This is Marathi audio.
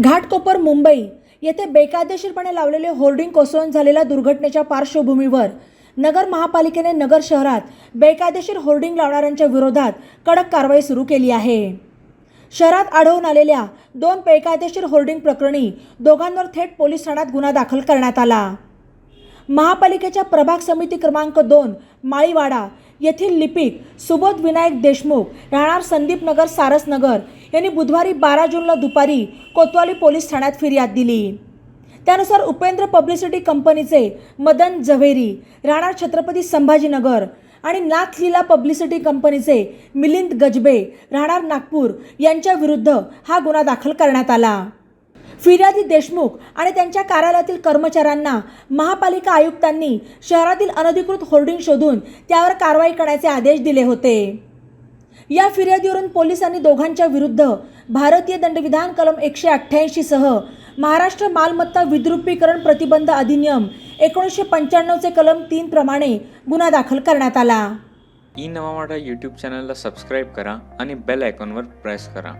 घाटकोपर मुंबई येथे बेकायदेशीरपणे लावलेले होर्डिंग कोसळून झालेल्या दुर्घटनेच्या पार्श्वभूमीवर नगर महापालिकेने नगर शहरात बेकायदेशीर होर्डिंग लावणाऱ्यांच्या विरोधात कडक कारवाई सुरू केली आहे. शहरात आढळून आलेल्या दोन बेकायदेशीर होर्डिंग प्रकरणी दोघांवर थेट पोलीस ठाण्यात गुन्हा दाखल करण्यात आला. महापालिकेच्या प्रभाग समिती क्रमांक दोन माळीवाडा येथील लिपिक सुबोध विनायक देशमुख राहणार संदीप नगर सारसनगर यांनी बुधवारी बारा जूनला दुपारी कोतवाली पोलीस ठाण्यात फिर्याद दिली. त्यानुसार उपेंद्र पब्लिसिटी कंपनीचे मदन झवेरी राहणार छत्रपती संभाजीनगर आणि नाथलीला पब्लिसिटी कंपनीचे मिलिंद गजबे राहणार नागपूर यांच्या विरुद्ध हा गुन्हा दाखल करण्यात आला. फिर्यादी देशमुख आणि त्यांच्या कार्यालयातील कर्मचाऱ्यांना महापालिका आयुक्तांनी शहरातील अनधिकृत होर्डिंग शोधून त्यावर कारवाई करण्याचे आदेश दिले होते. या फिर्यादीवरून पोलिसांनी दोघांच्या विरुद्ध भारतीय दंडविधान कलम एकशे अठ्ठ्याऐंशी सह महाराष्ट्र मालमत्ता विद्रुपीकरण प्रतिबंध अधिनियम एकोणीसशे पंच्याण्णवचे कलम तीन प्रमाणे गुन्हा दाखल करण्यात आला. ई नवा मराठा यूट्यूब चॅनलला सबस्क्राईब करा आणि बेल आयकॉनवर प्रेस करा.